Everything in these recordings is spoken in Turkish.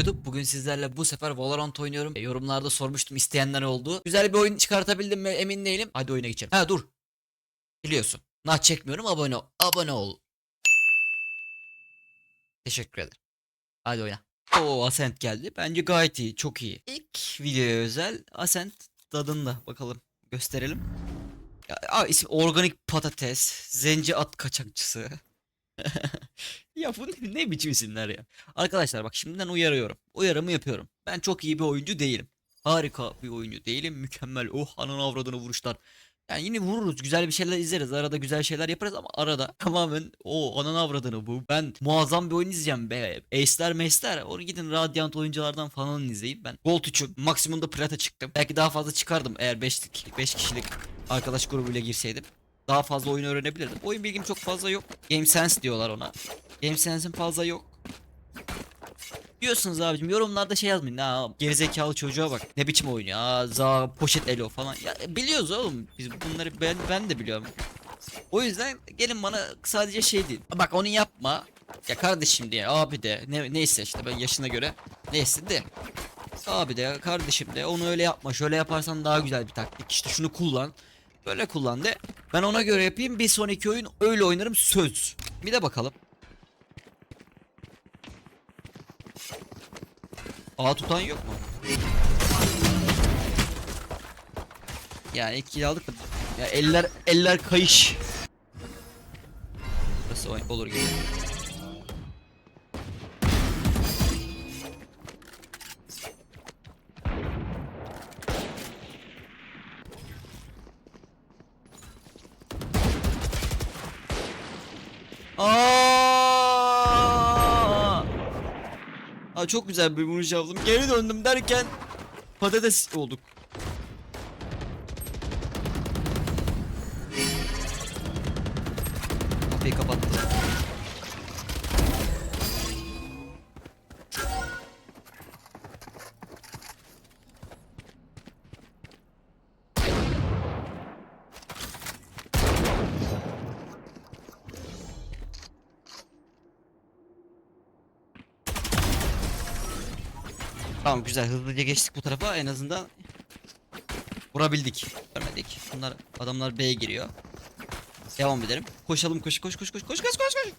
YouTube. Bugün sizlerle bu sefer Valorant oynuyorum. E, yorumlarda sormuştum isteyenler oldu. Güzel bir oyun çıkartabildim mi emin değilim. Hadi oyuna geçelim. Ha dur. Biliyorsun. Nah çekmiyorum abone ol. Abone ol. Teşekkür ederim. Hadi oyna. Oo Ascent geldi. Bence gayet iyi. Çok iyi. İlk videoya özel Ascent tadında. Bakalım. Gösterelim. Ya, isim organik patates. Zenci at kaçakçısı. ya bu ne, ne biçim isimler ya. Arkadaşlar bak şimdiden uyarıyorum. Uyarımı yapıyorum. Ben çok iyi bir oyuncu değilim. Harika bir oyuncu değilim. Mükemmel. Oh anın avradını vuruşlar. Yani yine vururuz. Güzel bir şeyler izleriz. Arada güzel şeyler yaparız ama arada tamamen o anın avradını bu. Ben muazzam bir oyun izleyeceğim be. Ace'ler meşler. Onu gidin Radiant oyunculardan falan izleyin. Ben Gold 3'üm. Maksimumda Plata çıktım. Belki daha fazla çıkardım eğer 5'lik 5 kişilik arkadaş grubuyla girseydim. Daha fazla oyun öğrenebilirdim. Oyun bilgim çok fazla yok. Game Sense diyorlar ona. Game Sense'im fazla yok. Diyorsunuz abicim yorumlarda şey yazmayın. Ha gerizekalı çocuğa bak. Ne biçim oynuyor. Aa za poşet elo falan. Ya biliyoruz oğlum. Biz bunları ben ben de biliyorum. O yüzden gelin bana sadece şey değil. Bak onu yapma. Ya kardeşim diye abi de ne, neyse işte ben yaşına göre neyse de abi de kardeşim de onu öyle yapma şöyle yaparsan daha güzel bir taktik işte şunu kullan böyle kullan de ben ona göre yapayım bir sonraki oyun öyle oynarım söz bir de bakalım A tutan yok mu? Yani ikili aldık da ya eller eller kayış. Oy- olur gibi. Aa! Aa çok güzel bir vuruş yaptım. Geri döndüm derken patates olduk. Tamam güzel hızlıca geçtik bu tarafa en azından vurabildik. Görmedik. Bunlar adamlar B'ye giriyor. Devam edelim. Koşalım koş koş koş koş koş koş koş koş.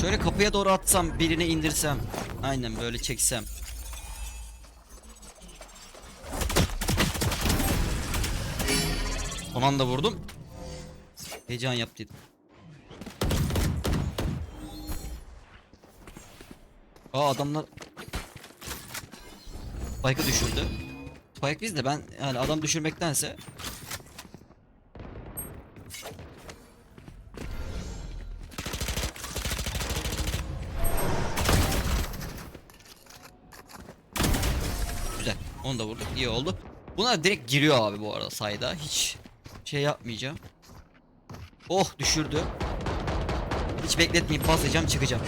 Şöyle kapıya doğru atsam birini indirsem. Aynen böyle çeksem. Son anda vurdum. Heyecan yaptıydım. Aa adamlar Spike'ı düşürdü. Spike bizde ben yani adam düşürmektense Güzel. Onu da vurduk. İyi oldu. Bunlar direkt giriyor abi bu arada sayda. Hiç şey yapmayacağım. Oh düşürdü. Hiç bekletmeyip basacağım çıkacağım.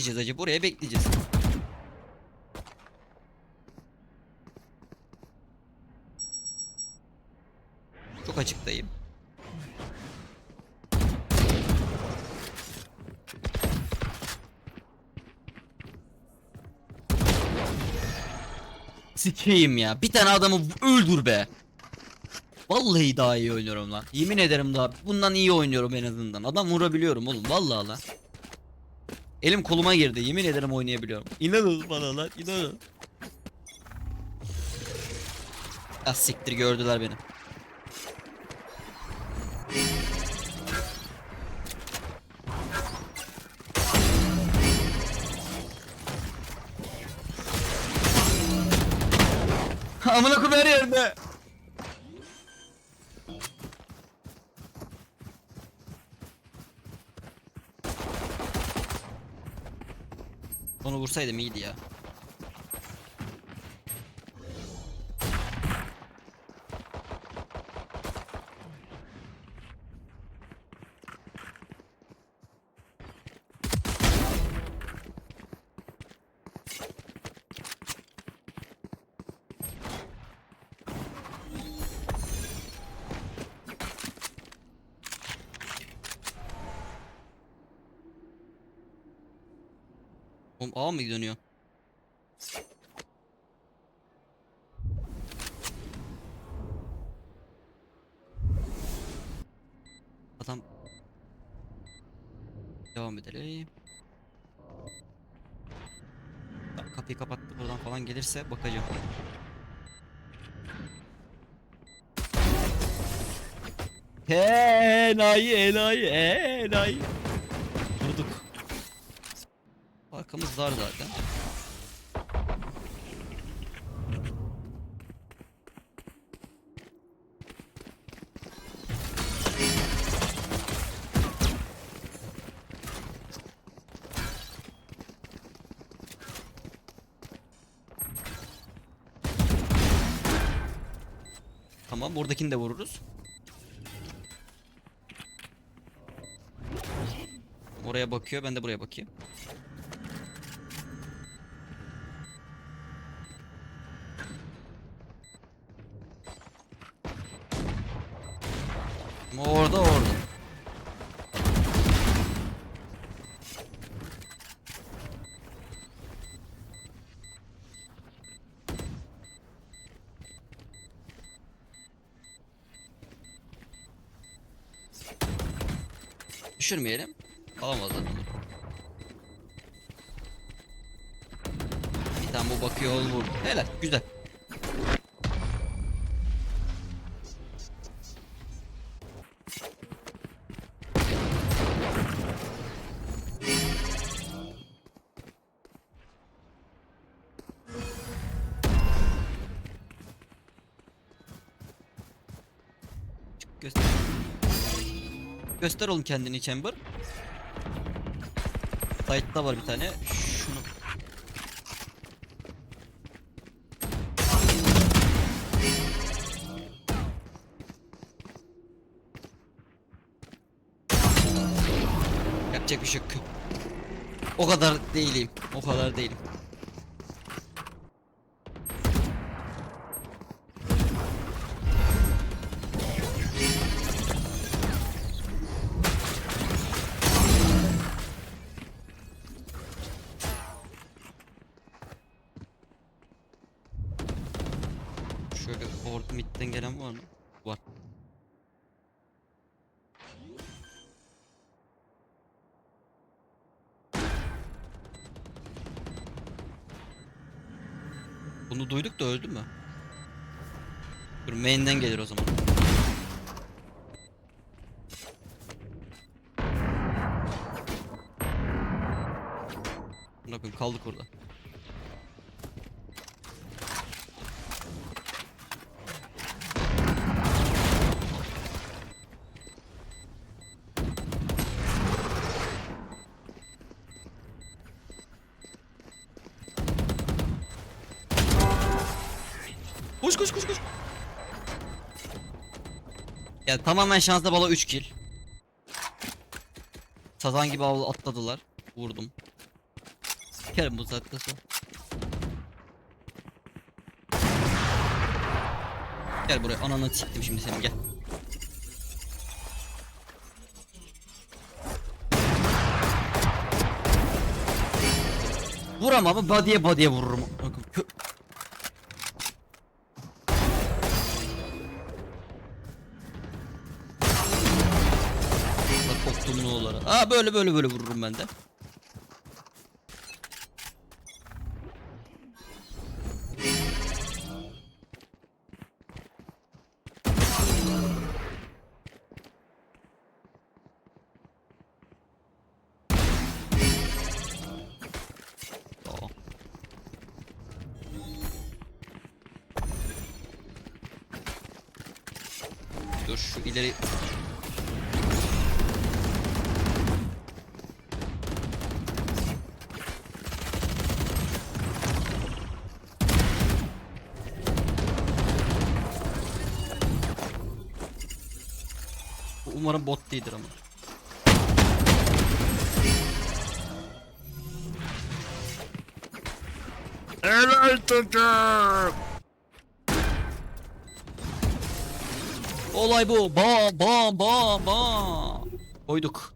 Bekleyeceğiz acı. Buraya bekleyeceğiz. Çok açıktayım. Sikeyim ya. Bir tane adamı öldür be. Vallahi daha iyi oynuyorum lan. Yemin ederim daha bundan iyi oynuyorum en azından. Adam vurabiliyorum oğlum vallahi lan. Elim koluma girdi. Yemin ederim oynayabiliyorum. İnanın bana lan. inanın. Ah siktir gördüler beni. Amına koyayım her yerde. Vursaydım iyiydi ya. Oğlum A mı dönüyor? Adam Devam edelim. Kapıyı kapattı buradan falan gelirse bakacağım. Enayi enayi enayi. Vurduk. Arkamız dar zaten. Tamam buradakini de vururuz. Oraya bakıyor ben de buraya bakayım. Ama Orada orada. Düşürmeyelim. Alamazlar onu. Bir tane bu bakıyor oğlum vurdu. Helal güzel. Göster. Göster oğlum kendini Chamber. Sight'ta var bir tane. Şunu. Yapacak bir şey yok. O kadar değilim. O kadar değilim. Şöyle orta midden gelen var mı? Var. Bunu duyduk da öldü mü? Dur main'den gelir o zaman. Bakın kaldık orada. Koş koş koş. Ya tamamen şansla bala 3 kill. Sazan gibi avlu atladılar. Vurdum. Sikerim bu saatte sonra. Gel buraya ananı siktim şimdi seni gel. Vuramam ama body'ye body'ye vururum. Aa böyle böyle böyle vururum ben de. Dur şu ileri Umarım bot değildir ama. Helal takım. Olay bu. Bam bam bam bam. Koyduk.